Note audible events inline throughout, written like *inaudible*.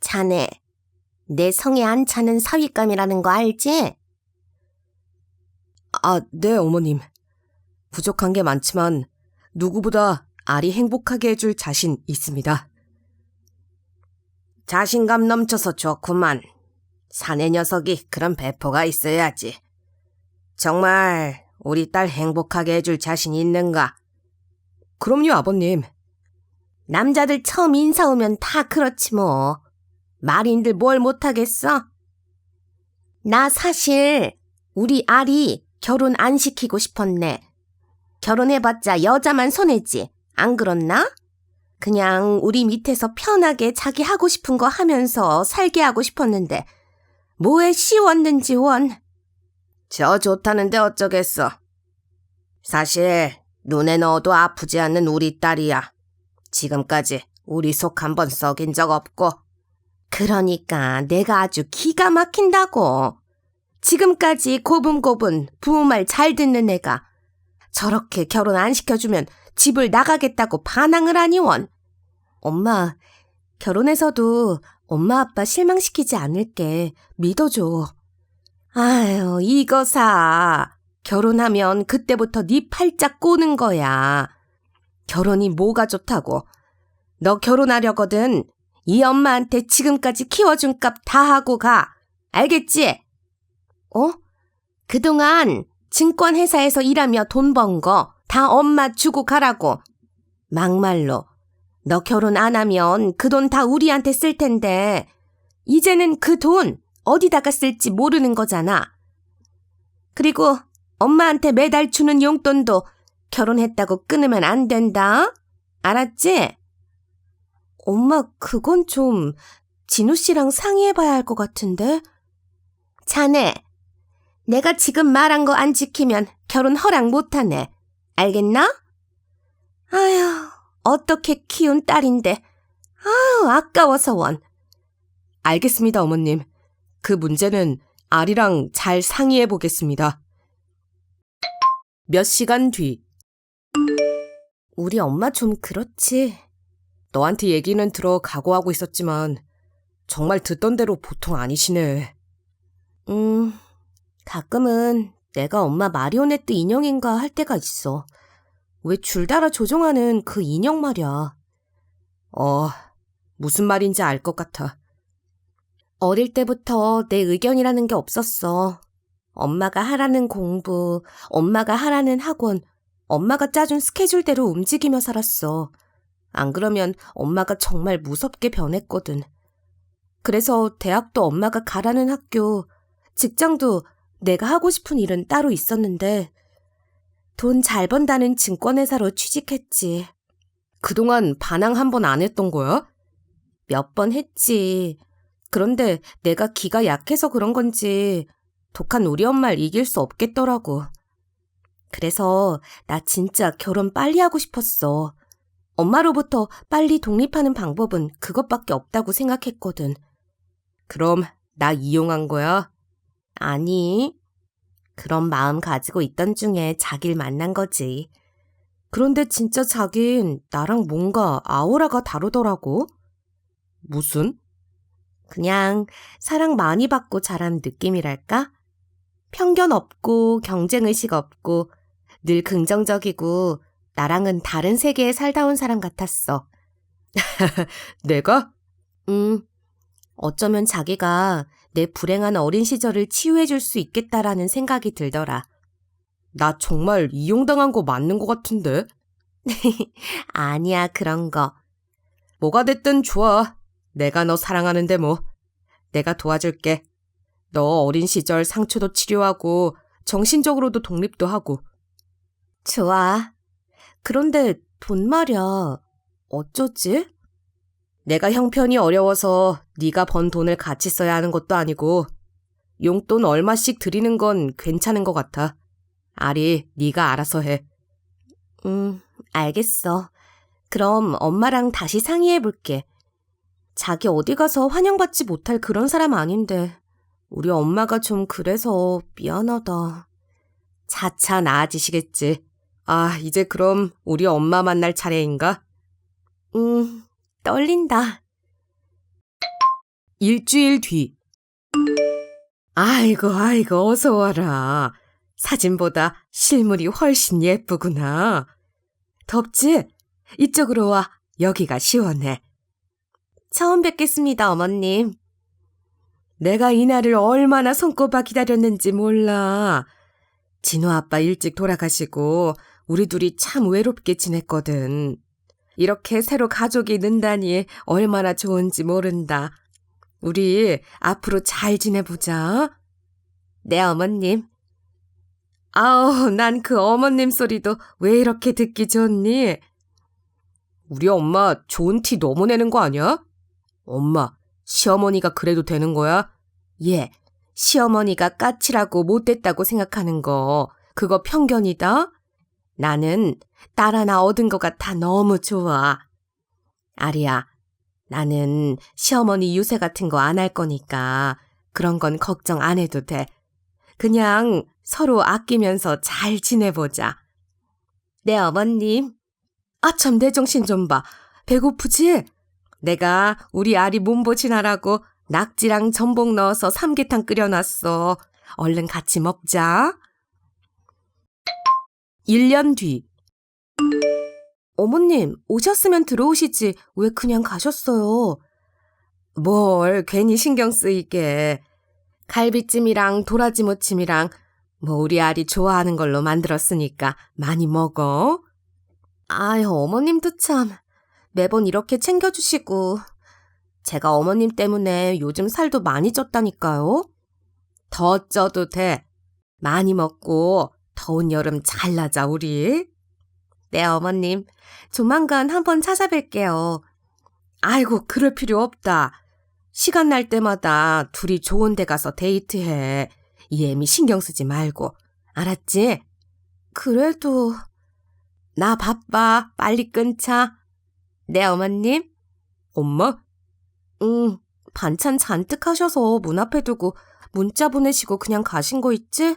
자네, 내 성에 안 차는 사윗감이라는 거 알지? 아, 네, 어머님. 부족한 게 많지만 누구보다 알이 행복하게 해줄 자신 있습니다. 자신감 넘쳐서 좋구만. 사내 녀석이 그런 배포가 있어야지. 정말 우리 딸 행복하게 해줄 자신 있는가? 그럼요, 아버님. 남자들 처음 인사 오면 다 그렇지 뭐. 말인들 뭘 못하겠어? 나 사실 우리 알이 결혼 안 시키고 싶었네. 결혼해봤자 여자만 손해지. 안 그렇나? 그냥 우리 밑에서 편하게 자기 하고 싶은 거 하면서 살게 하고 싶었는데 뭐에 씌웠는지 원. 저 좋다는데 어쩌겠어. 사실 눈에 넣어도 아프지 않는 우리 딸이야. 지금까지 우리 속 한 번 썩인 적 없고. 그러니까 내가 아주 기가 막힌다고. 지금까지 고분고분 부모말 잘 듣는 애가 저렇게 결혼 안 시켜주면 집을 나가겠다고 반항을 하니 원. 엄마, 결혼해서도 엄마 아빠 실망시키지 않을게. 믿어줘. 아유, 이거 사. 결혼하면 그때부터 네 팔짝 꼬는 거야. 결혼이 뭐가 좋다고. 너 결혼하려거든. 이 엄마한테 지금까지 키워준 값 다 하고 가. 알겠지? 어? 그동안 증권회사에서 일하며 돈 번 거 다 엄마 주고 가라고. 막말로. 너 결혼 안 하면 그 돈 다 우리한테 쓸 텐데, 이제는 그 돈 어디다가 쓸지 모르는 거잖아. 그리고 엄마한테 매달 주는 용돈도 결혼했다고 끊으면 안 된다. 알았지? 엄마, 그건 좀 진우 씨랑 상의해봐야 할 것 같은데? 자네, 내가 지금 말한 거 안 지키면 결혼 허락 못하네. 알겠나? 아휴, 어떻게 키운 딸인데. 아유, 아까워서 원. 알겠습니다, 어머님. 그 문제는 알이랑 잘 상의해 보겠습니다. 몇 시간 뒤. 우리 엄마 좀 그렇지. 너한테 얘기는 들어 각오하고 있었지만 정말 듣던 대로 보통 아니시네. 음, 가끔은 내가 엄마 마리오네트 인형인가 할 때가 있어. 왜 줄달아 조종하는 그 인형 말이야. 어, 무슨 말인지 알 것 같아. 어릴 때부터 내 의견이라는 게 없었어. 엄마가 하라는 공부, 엄마가 하라는 학원, 엄마가 짜준 스케줄대로 움직이며 살았어. 안 그러면 엄마가 정말 무섭게 변했거든. 그래서 대학도 엄마가 가라는 학교, 직장도 내가 하고 싶은 일은 따로 있었는데, 돈 잘 번다는 증권회사로 취직했지. 그동안 반항 한 번 안 했던 거야? 몇 번 했지. 그런데 내가 기가 약해서 그런 건지 독한 우리 엄마를 이길 수 없겠더라고. 그래서 나 진짜 결혼 빨리 하고 싶었어. 엄마로부터 빨리 독립하는 방법은 그것밖에 없다고 생각했거든. 그럼 나 이용한 거야? 아니, 그런 마음 가지고 있던 중에 자기를 만난 거지. 그런데 진짜 자긴 나랑 뭔가 아우라가 다르더라고. 무슨? 그냥 사랑 많이 받고 자란 느낌이랄까? 편견 없고 경쟁의식 없고 늘 긍정적이고 나랑은 다른 세계에 살다 온 사람 같았어. *laughs* 내가? 음, 어쩌면 자기가 내 불행한 어린 시절을 치유해 줄 수 있겠다라는 생각이 들더라. 나 정말 이용당한 거 맞는 것 같은데? *laughs* 아니야, 그런 거. 뭐가 됐든 좋아. 내가 너 사랑하는데 뭐. 내가 도와줄게. 너 어린 시절 상처도 치료하고 정신적으로도 독립도 하고. 좋아. 그런데 돈 말이야. 어쩌지? 내가 형편이 어려워서 네가 번 돈을 같이 써야 하는 것도 아니고 용돈 얼마씩 드리는 건 괜찮은 것 같아. 아리, 네가 알아서 해. 음, 알겠어. 그럼 엄마랑 다시 상의해 볼게. 자기 어디 가서 환영받지 못할 그런 사람 아닌데 우리 엄마가 좀 그래서 미안하다. 차차 나아지시겠지. 아, 이제 그럼 우리 엄마 만날 차례인가? 음, 떨린다. 일주일 뒤. 아이고, 아이고, 어서 와라. 사진보다 실물이 훨씬 예쁘구나. 덥지? 이쪽으로 와. 여기가 시원해. 처음 뵙겠습니다, 어머님. 내가 이날을 얼마나 손꼽아 기다렸는지 몰라. 진호 아빠 일찍 돌아가시고 우리 둘이 참 외롭게 지냈거든. 이렇게 새로 가족이 는다니 얼마나 좋은지 모른다. 우리 앞으로 잘 지내보자. 네, 어머님. 아우, 난 그 어머님 소리도 왜 이렇게 듣기 좋니? 우리 엄마 좋은 티 너무 내는 거 아니야? 엄마, 시어머니가 그래도 되는 거야? 예, 시어머니가 까칠하고 못됐다고 생각하는 거, 그거 편견이다? 나는 딸 하나 얻은 거가 다 너무 좋아. 아리야, 나는 시어머니 유세 같은 거 안 할 거니까 그런 건 걱정 안 해도 돼. 그냥 서로 아끼면서 잘 지내보자. 네, 어머님. 아참, 내 정신 좀 봐. 배고프지? 내가 우리 아리 몸보신하라고 낙지랑 전복 넣어서 삼계탕 끓여놨어. 얼른 같이 먹자. 1년 뒤. 어머님, 오셨으면 들어오시지. 왜 그냥 가셨어요? 뭘 괜히 신경 쓰이게. 갈비찜이랑 도라지 무침이랑 뭐 우리 아리 좋아하는 걸로 만들었으니까 많이 먹어. 아유, 어머님도 참. 매번 이렇게 챙겨주시고. 제가 어머님 때문에 요즘 살도 많이 쪘다니까요. 더 쪄도 돼. 많이 먹고 더운 여름 잘 나자 우리. 네, 어머님. 조만간 한번 찾아뵐게요. 아이고, 그럴 필요 없다. 시간 날 때마다 둘이 좋은 데 가서 데이트해. 이애미 신경 쓰지 말고. 알았지? 그래도 나 바빠. 빨리 끊자. 네, 어머님. 엄마? 응, 반찬 잔뜩 하셔서 문 앞에 두고 문자 보내시고 그냥 가신 거 있지?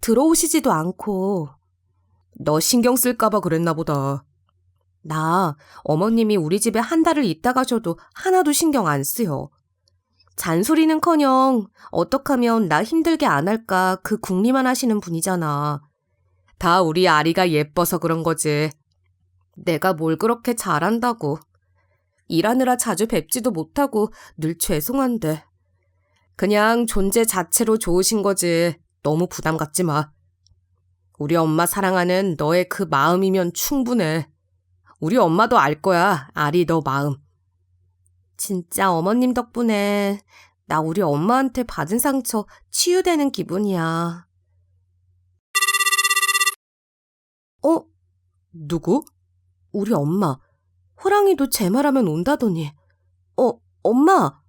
들어오시지도 않고. 너 신경 쓸까봐 그랬나 보다. 나 어머님이 우리 집에 한 달을 있다 가셔도 하나도 신경 안 쓰여. 잔소리는커녕 어떡 하면 나 힘들게 안 할까 그 궁리만 하시는 분이잖아. 다 우리 아리가 예뻐서 그런 거지. 내가 뭘 그렇게 잘한다고. 일하느라 자주 뵙지도 못하고 늘 죄송한데. 그냥 존재 자체로 좋으신 거지. 너무 부담 갖지 마. 우리 엄마 사랑하는 너의 그 마음이면 충분해. 우리 엄마도 알 거야, 아리 너 마음. 진짜 어머님 덕분에 나 우리 엄마한테 받은 상처 치유되는 기분이야. 어? 누구? 우리 엄마. 호랑이도 제 말하면 온다더니. 어, 엄마.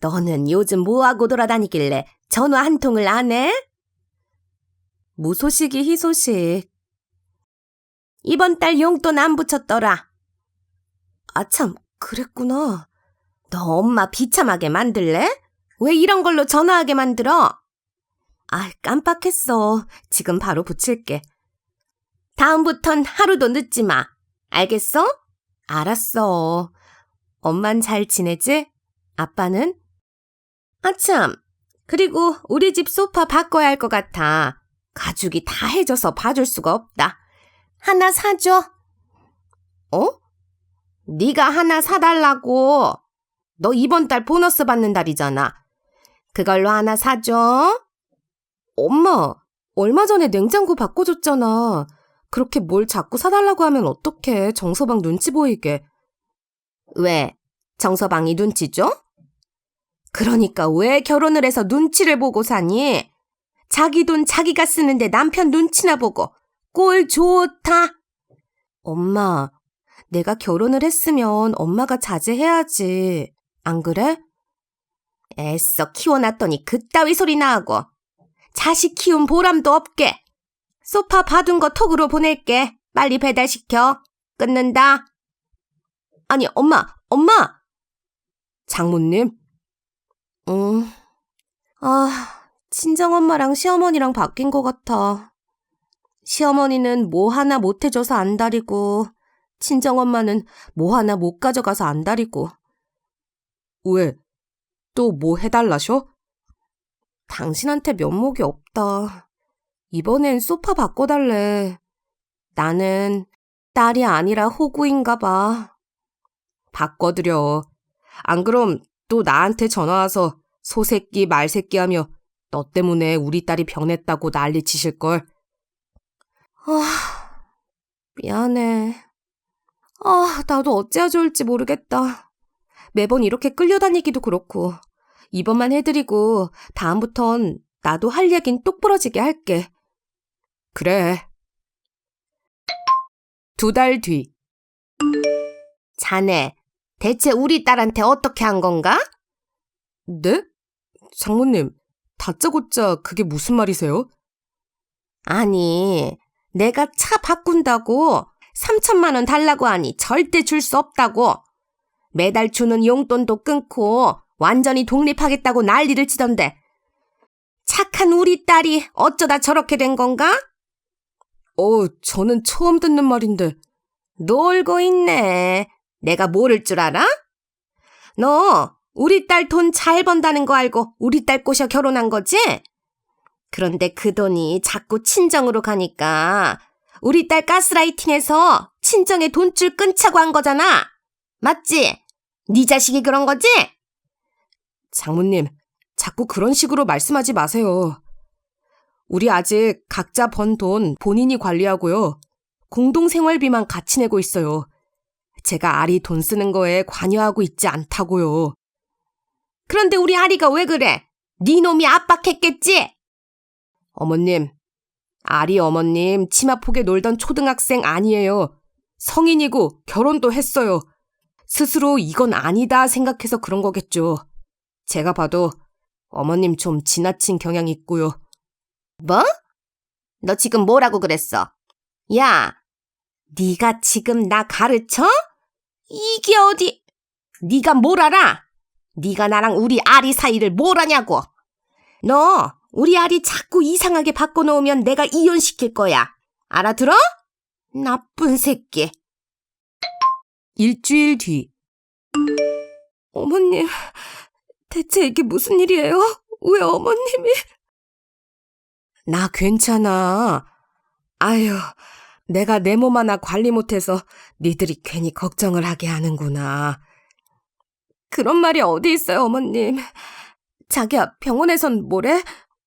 너는 요즘 뭐하고 돌아다니길래 전화 한 통을 안 해? 무소식이 희소식. 이번 달 용돈 안 붙였더라. 아참, 그랬구나. 너 엄마 비참하게 만들래? 왜 이런 걸로 전화하게 만들어? 아, 깜빡했어. 지금 바로 붙일게. 다음부턴 하루도 늦지 마. 알겠어? 알았어. 엄만 잘 지내지? 아빠는? 아참, 그리고 우리 집 소파 바꿔야 할 것 같아. 가죽이 다 해져서 봐줄 수가 없다. 하나 사줘. 어? 네가 하나 사달라고. 너 이번 달 보너스 받는 달이잖아. 그걸로 하나 사줘. 엄마, 얼마 전에 냉장고 바꿔줬잖아. 그렇게 뭘 자꾸 사달라고 하면 어떡해. 정서방 눈치 보이게. 왜? 정서방이 눈치 줘? 그러니까 왜 결혼을 해서 눈치를 보고 사니? 자기 돈 자기가 쓰는데 남편 눈치나 보고 꼴 좋다. 엄마, 내가 결혼을 했으면 엄마가 자제해야지. 안 그래? 애써 키워놨더니 그따위 소리나 하고. 자식 키운 보람도 없게. 소파 받은 거 톡으로 보낼게. 빨리 배달시켜. 끊는다. 아니, 엄마, 엄마! 장모님? 응. 아, 친정엄마랑 시어머니랑 바뀐 것 같아. 시어머니는 뭐 하나 못 해줘서 안달이고, 친정엄마는 뭐 하나 못 가져가서 안달이고. 왜? 또 뭐 해달라셔? 당신한테 면목이 없다. 이번엔 소파 바꿔달래. 나는 딸이 아니라 호구인가 봐. 바꿔드려. 안 그럼 또 나한테 전화와서 소새끼 말새끼 하며 너 때문에 우리 딸이 변했다고 난리 치실걸. 아, 미안해. 아, 나도 어찌하 좋을지 모르겠다. 매번 이렇게 끌려다니기도 그렇고, 이번만 해드리고, 다음부턴 나도 할 얘긴 똑부러지게 할게. 그래. 두 달 뒤. 자네, 대체 우리 딸한테 어떻게 한 건가? 네? 장모님, 다짜고짜 그게 무슨 말이세요? 아니, 내가 차 바꾼다고 3천만 원 달라고 하니 절대 줄 수 없다고. 매달 주는 용돈도 끊고 완전히 독립하겠다고 난리를 치던데. 착한 우리 딸이 어쩌다 저렇게 된 건가? 어, 저는 처음 듣는 말인데. 놀고 있네. 내가 모를 줄 알아? 너 우리 딸 돈 잘 번다는 거 알고 우리 딸 꼬셔 결혼한 거지? 그런데 그 돈이 자꾸 친정으로 가니까 우리 딸 가스라이팅해서 친정에 돈줄 끊자고 한 거잖아. 맞지? 네 자식이 그런 거지? 장모님, 자꾸 그런 식으로 말씀하지 마세요. 우리 아직 각자 번 돈 본인이 관리하고요. 공동생활비만 같이 내고 있어요. 제가 아리 돈 쓰는 거에 관여하고 있지 않다고요. 그런데 우리 아리가 왜 그래? 네 놈이 압박했겠지? 어머님, 아리 어머님 치마폭에 놀던 초등학생 아니에요. 성인이고 결혼도 했어요. 스스로 이건 아니다 생각해서 그런 거겠죠. 제가 봐도 어머님 좀 지나친 경향이 있고요. 뭐? 너 지금 뭐라고 그랬어? 야, 네가 지금 나 가르쳐? 이게 어디? 네가 뭘 알아? 네가 나랑 우리 아리 사이를 뭘 아냐고? 너 우리 아리 자꾸 이상하게 바꿔놓으면 내가 이혼시킬 거야. 알아들어? 나쁜 새끼. 일주일 뒤. 어머님, 대체 이게 무슨 일이에요? 왜 어머님이? 나 괜찮아. 아유, 내가 내 몸 하나 관리 못해서 니들이 괜히 걱정을 하게 하는구나. 그런 말이 어디 있어요, 어머님. 자기야, 병원에선 뭐래?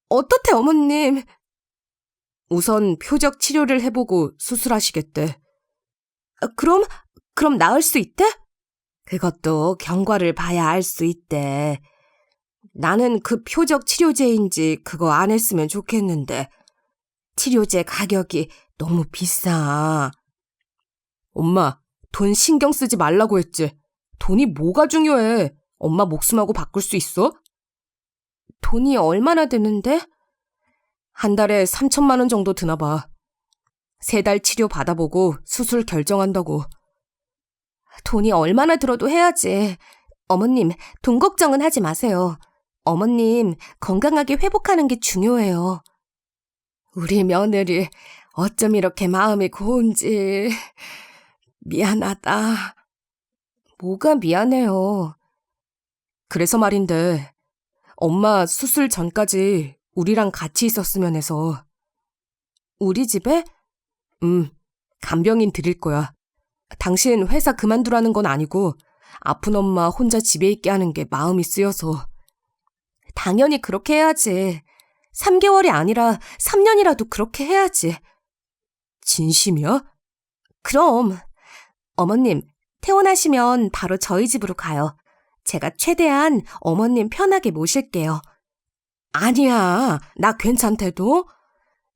어떻대, 어머님? 우선 표적 치료를 해보고 수술하시겠대. 아, 그럼, 그럼 나을 수 있대? 그것도 경과를 봐야 알 수 있대. 나는 그 표적 치료제인지 그거 안 했으면 좋겠는데, 치료제 가격이 너무 비싸. 엄마, 돈 신경 쓰지 말라고 했지. 돈이 뭐가 중요해? 엄마 목숨하고 바꿀 수 있어? 돈이 얼마나 드는데? 한 달에 3천만 원 정도 드나 봐. 세 달 치료 받아보고 수술 결정한다고. 돈이 얼마나 들어도 해야지. 어머님, 돈 걱정은 하지 마세요. 어머님, 건강하게 회복하는 게 중요해요. 우리 며느리, 어쩜 이렇게 마음이 고운지. 미안하다. 뭐가 미안해요. 그래서 말인데, 엄마 수술 전까지 우리랑 같이 있었으면 해서. 우리 집에? 음, 간병인 드릴 거야. 당신 회사 그만두라는 건 아니고, 아픈 엄마 혼자 집에 있게 하는 게 마음이 쓰여서. 당연히 그렇게 해야지. 3개월이 아니라 3년이라도 그렇게 해야지. 진심이야? 그럼. 어머님, 퇴원하시면 바로 저희 집으로 가요. 제가 최대한 어머님 편하게 모실게요. 아니야, 나 괜찮대도?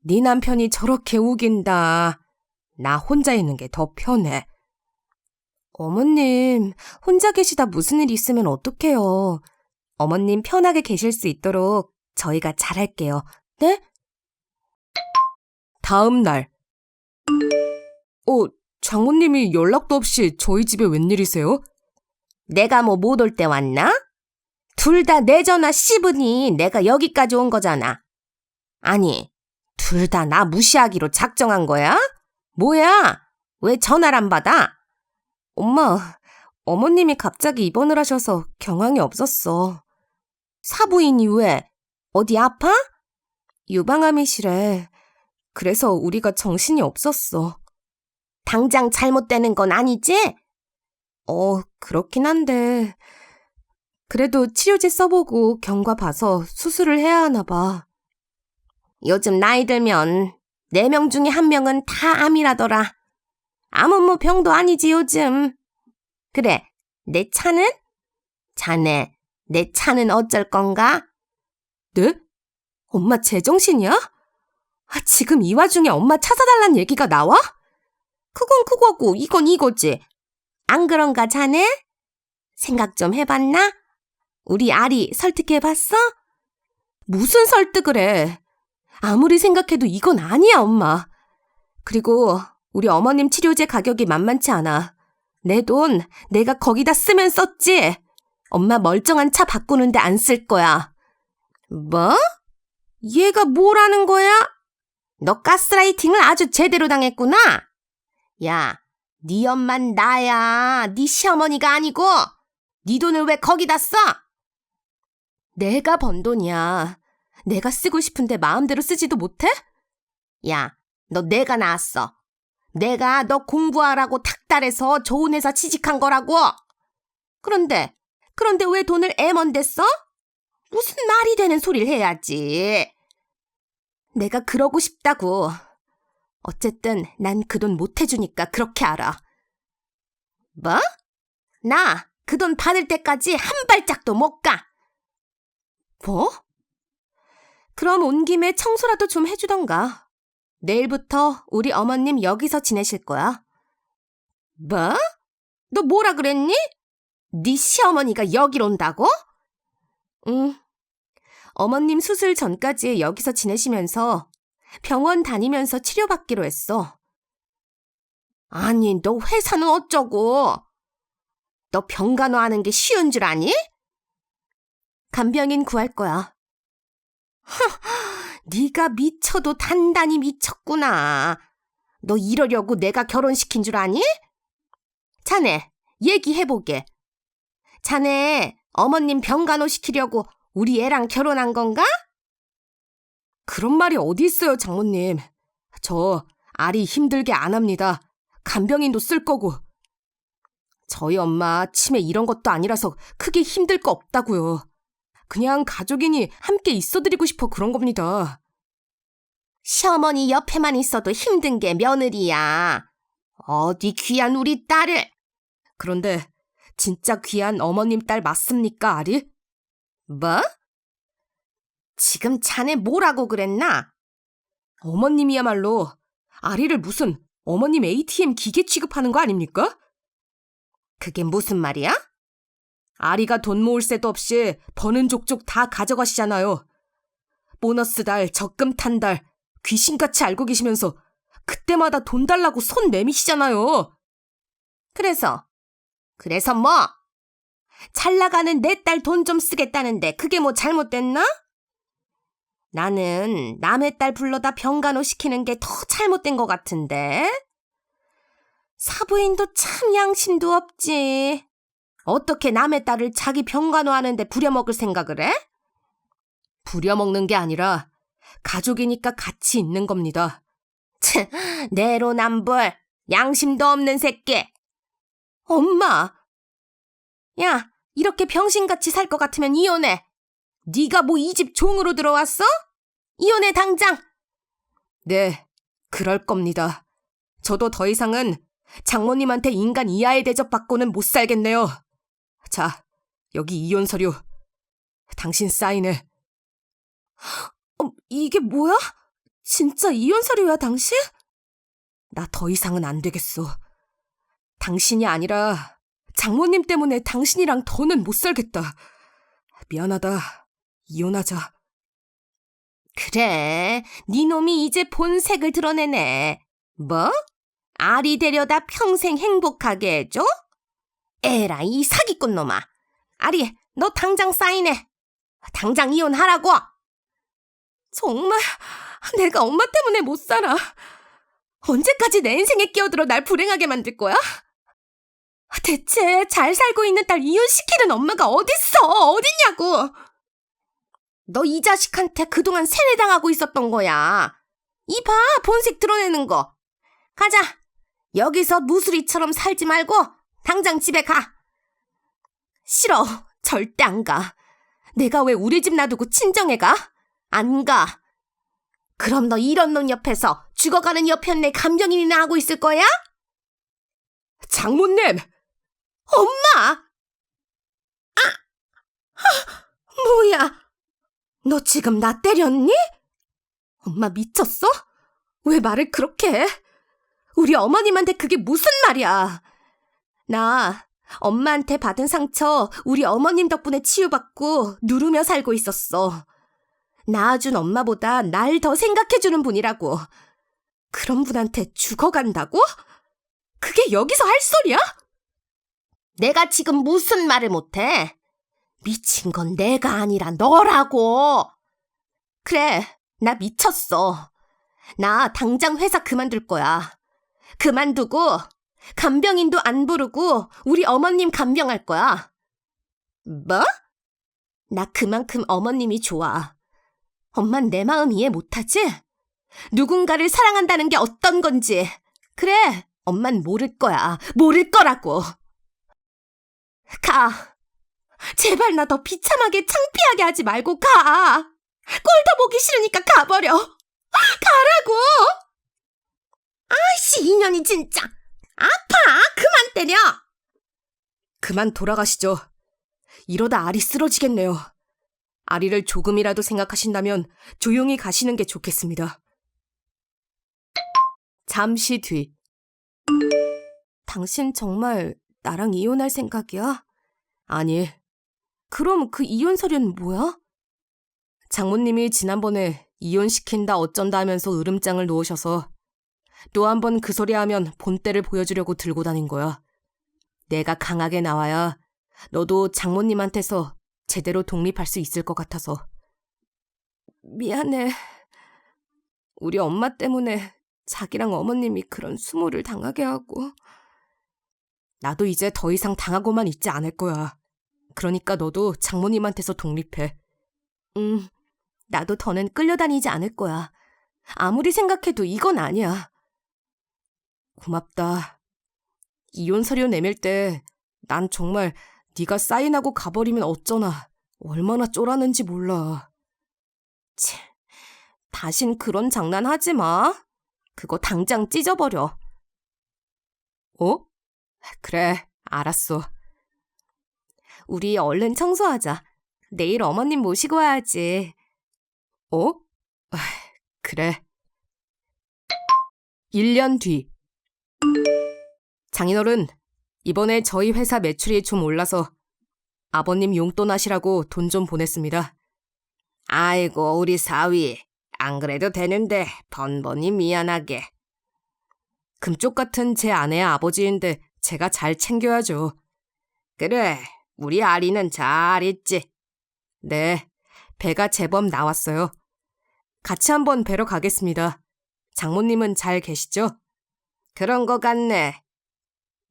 네 남편이 저렇게 우긴다. 나 혼자 있는 게 더 편해. 어머님, 혼자 계시다 무슨 일 있으면 어떡해요. 어머님 편하게 계실 수 있도록 저희가 잘할게요. 네? 다음 날. 어, 장모님이 연락도 없이 저희 집에 웬일이세요? 내가 뭐 못 올 때 왔나? 둘 다 내 전화 씹으니 내가 여기까지 온 거잖아. 아니, 둘 다 나 무시하기로 작정한 거야? 뭐야? 왜 전화를 안 받아? 엄마, 어머님이 갑자기 입원을 하셔서 경황이 없었어. 사부인이 왜? 어디 아파? 유방암이시래. 그래서 우리가 정신이 없었어. 당장 잘못되는 건 아니지? 어, 그렇긴 한데. 그래도 치료제 써보고 경과 봐서 수술을 해야 하나 봐. 요즘 나이 들면 네 명 중에 한 명은 다 암이라더라. 암은 뭐 병도 아니지 요즘. 그래, 내 차는? 자네, 내 차는 어쩔 건가? 네? 엄마 제정신이야? 아, 지금 이 와중에 엄마 차 사달란 얘기가 나와? 그건 그거고 이건 이거지. 안 그런가 자네? 생각 좀 해봤나? 우리 아리 설득해봤어? 무슨 설득을 해. 아무리 생각해도 이건 아니야, 엄마. 그리고 우리 어머님 치료제 가격이 만만치 않아. 내 돈 내가 거기다 쓰면 썼지. 엄마 멀쩡한 차 바꾸는데 안 쓸 거야. 뭐? 얘가 뭐라는 거야? 너 가스라이팅을 아주 제대로 당했구나. 야, 네 엄만 나야. 네 시어머니가 아니고 네 돈을 왜 거기다 써? 내가 번 돈이야. 내가 쓰고 싶은데 마음대로 쓰지도 못해? 야, 너 내가 낳았어. 내가 너 공부하라고 탁달해서 좋은 회사 취직한 거라고. 그런데, 그런데 왜 돈을 애먼데 써? 무슨 말이 되는 소리를 해야지. 내가 그러고 싶다고. 어쨌든 난 그 돈 못 해주니까 그렇게 알아. 뭐? 나 그 돈 받을 때까지 한 발짝도 못 가. 뭐? 그럼 온 김에 청소라도 좀 해주던가. 내일부터 우리 어머님 여기서 지내실 거야. 뭐? 너 뭐라 그랬니? 네 시어머니가 여기로 온다고? 응. 어머님 수술 전까지 여기서 지내시면서 병원 다니면서 치료받기로 했어. 아니, 너 회사는 어쩌고? 너 병간호 하는 게 쉬운 줄 아니? 간병인 구할 거야. *laughs* 네가 미쳐도 단단히 미쳤구나. 너 이러려고 내가 결혼시킨 줄 아니? 자네, 얘기해보게. 자네, 어머님 병간호 시키려고 우리 애랑 결혼한 건가? 그런 말이 어디 있어요, 장모님. 저 알이 힘들게 안 합니다. 간병인도 쓸 거고. 저희 엄마 치매 이런 것도 아니라서 크게 힘들 거 없다고요. 그냥 가족이니 함께 있어드리고 싶어 그런 겁니다. 시어머니 옆에만 있어도 힘든 게 며느리야. 어디 귀한 우리 딸을. 그런데 진짜 귀한 어머님 딸 맞습니까, 아리? 뭐? 지금 자네 뭐라고 그랬나? 어머님이야말로 아리를 무슨 어머님 ATM 기계 취급하는 거 아닙니까? 그게 무슨 말이야? 아리가 돈 모을 새도 없이 버는 족족 다 가져가시잖아요. 보너스 달, 적금 탄 달, 귀신같이 알고 계시면서 그때마다 돈 달라고 손 내미시잖아요. 그래서, 그래서 뭐? 잘 나가는 내 딸 돈 좀 쓰겠다는데 그게 뭐 잘못됐나? 나는 남의 딸 불러다 병간호 시키는 게 더 잘못된 것 같은데? 사부인도 참 양심도 없지. 어떻게 남의 딸을 자기 병간호 하는데 부려먹을 생각을 해? 부려먹는 게 아니라 가족이니까 같이 있는 겁니다. 치, *laughs* 내로남불, 양심도 없는 새끼. 엄마. 야, 이렇게 병신같이 살 것 같으면 이혼해. 네가 뭐 이 집 종으로 들어왔어? 이혼해 당장. 네, 그럴 겁니다. 저도 더 이상은 장모님한테 인간 이하의 대접 받고는 못 살겠네요. 자, 여기 이혼 서류. 당신 사인해. *gasps* 어, 이게 뭐야? 진짜 이혼 서류야, 당신? 나 더 이상은 안 되겠어. 당신이 아니라 장모님 때문에 당신이랑 더는 못 살겠다. 미안하다. 이혼하자. 그래, 네 놈이 이제 본색을 드러내네. 뭐? 아리 데려다 평생 행복하게 해줘? 에라, 이 사기꾼 놈아. 아리, 너 당장 사인해. 당장 이혼하라고! 정말 내가 엄마 때문에 못 살아. 언제까지 내 인생에 끼어들어 날 불행하게 만들 거야? 대체 잘 살고 있는 딸 이혼시키는 엄마가 어딨어? 어딨냐고! 너 이 자식한테 그동안 세뇌당하고 있었던 거야. 이봐, 본색 드러내는 거. 가자. 여기서 무수리처럼 살지 말고 당장 집에 가. 싫어. 절대 안 가. 내가 왜 우리 집 놔두고 친정에 가? 안 가. 그럼 너 이런 놈 옆에서 죽어가는 여편네 감정인이나 하고 있을 거야? 장모님! 엄마! 아! 아! 뭐야? 너 지금 나 때렸니? 엄마 미쳤어? 왜 말을 그렇게 해? 우리 어머님한테 그게 무슨 말이야? 나 엄마한테 받은 상처 우리 어머님 덕분에 치유받고 누르며 살고 있었어. 낳아준 엄마보다 날 더 생각해주는 분이라고. 그런 분한테 죽어간다고? 그게 여기서 할 소리야? 내가 지금 무슨 말을 못해? 미친 건 내가 아니라 너라고. 그래, 나 미쳤어. 나 당장 회사 그만둘 거야. 그만두고 간병인도 안 부르고 우리 어머님 간병할 거야. 뭐? 나 그만큼 어머님이 좋아. 엄만 내 마음 이해 못하지? 누군가를 사랑한다는 게 어떤 건지. 그래, 엄만 모를 거야. 모를 거라고. 가. 제발 나 더 비참하게 창피하게 하지 말고 가. 꼴도 보기 싫으니까 가버려. 가라고. 아이씨, 인연이 진짜. 아파. 그만 때려. 그만 돌아가시죠. 이러다 알이 쓰러지겠네요. 아리를 조금이라도 생각하신다면 조용히 가시는 게 좋겠습니다. 잠시 뒤. 당신 정말 나랑 이혼할 생각이야? 아니. 그럼 그 이혼 서류는 뭐야? 장모님이 지난번에 이혼시킨다 어쩐다 하면서 으름장을 놓으셔서 또 한 번 그 소리 하면 본때를 보여주려고 들고 다닌 거야. 내가 강하게 나와야 너도 장모님한테서 제대로 독립할 수 있을 것 같아서. 미안해. 우리 엄마 때문에 자기랑 어머님이 그런 수모를 당하게 하고. 나도 이제 더 이상 당하고만 있지 않을 거야. 그러니까 너도 장모님한테서 독립해. 음, 나도 더는 끌려다니지 않을 거야. 아무리 생각해도 이건 아니야. 고맙다. 이혼 서류 내밀 때 난 정말 네가 사인하고 가버리면 어쩌나 얼마나 쫄았는지 몰라. 치, 다신 그런 장난 하지 마. 그거 당장 찢어버려. 어? 그래, 알았어. 우리 얼른 청소하자. 내일 어머님 모시고 와야지. 어? 아, *sighs* 그래. 1년 뒤. 장인어른, 이번에 저희 회사 매출이 좀 올라서 아버님 용돈 하시라고 돈 좀 보냈습니다. 아이고, 우리 사위. 안 그래도 되는데 번번이 미안하게. 금쪽 같은 제 아내의 아버지인데 제가 잘 챙겨야죠. 그래, 우리 아리는 잘 있지. 네, 배가 제법 나왔어요. 같이 한번 뵈러 가겠습니다. 장모님은 잘 계시죠? 그런 것 같네.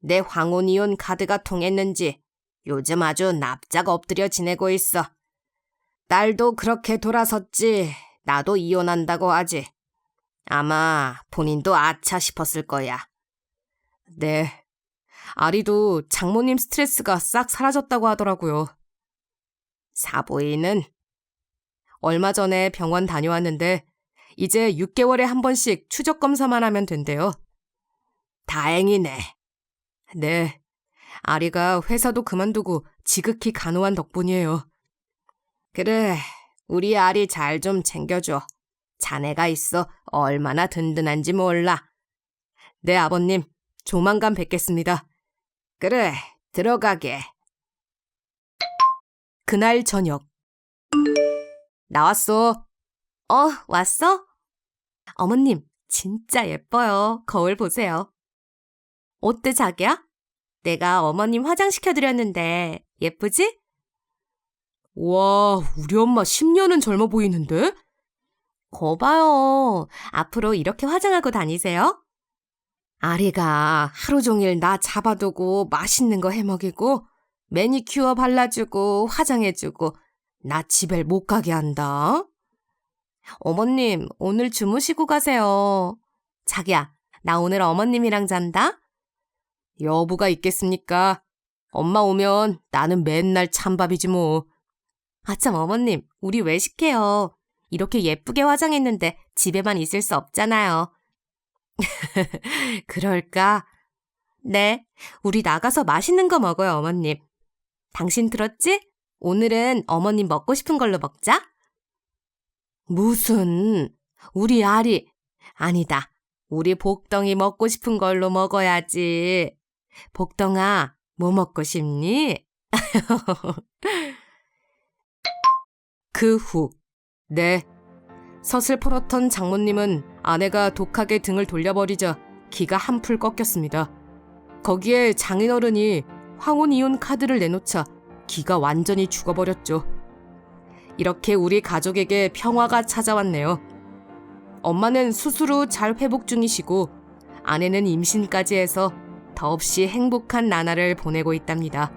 내 황혼이혼 카드가 통했는지 요즘 아주 납작 엎드려 지내고 있어. 딸도 그렇게 돌아섰지. 나도 이혼한다고 하지. 아마 본인도 아차 싶었을 거야. 네. 아리도 장모님 스트레스가 싹 사라졌다고 하더라고요. 사부인은 얼마 전에 병원 다녀왔는데 이제 6개월에 한 번씩 추적 검사만 하면 된대요. 다행이네. 네. 아리가 회사도 그만두고 지극히 간호한 덕분이에요. 그래, 우리 아리 잘 좀 챙겨줘. 자네가 있어 얼마나 든든한지 몰라. 네, 아버님. 조만간 뵙겠습니다. 그래, 들어가게. 그날 저녁. 나왔어. 어, 왔어? 어머님, 진짜 예뻐요. 거울 보세요. 어때, 자기야? 내가 어머님 화장시켜드렸는데, 예쁘지? 와, 우리 엄마 10년은 젊어 보이는데? 거봐요. 앞으로 이렇게 화장하고 다니세요. 아리가 하루 종일 나 잡아두고 맛있는 거 해먹이고 매니큐어 발라주고 화장해주고 나 집에 못 가게 한다. 어머님, 오늘 주무시고 가세요. 자기야, 나 오늘 어머님이랑 잔다? 여부가 있겠습니까? 엄마 오면 나는 맨날 찬밥이지 뭐. 아참, 어머님, 우리 외식해요. 이렇게 예쁘게 화장했는데 집에만 있을 수 없잖아요. *laughs* 그럴까? 네, 우리 나가서 맛있는 거 먹어요, 어머님. 당신 들었지? 오늘은 어머님 먹고 싶은 걸로 먹자. 무슨, 우리 아리, 아니다. 우리 복덩이 먹고 싶은 걸로 먹어야지. 복덩아, 뭐 먹고 싶니? *laughs* 그 후, 네. 서슬퍼렇던 장모님은 아내가 독하게 등을 돌려버리자 기가 한풀 꺾였습니다. 거기에 장인어른이 황혼 이혼 카드를 내놓자 기가 완전히 죽어버렸죠. 이렇게 우리 가족에게 평화가 찾아왔네요. 엄마는 수술 후 잘 회복 중이시고 아내는 임신까지 해서 더없이 행복한 나날을 보내고 있답니다.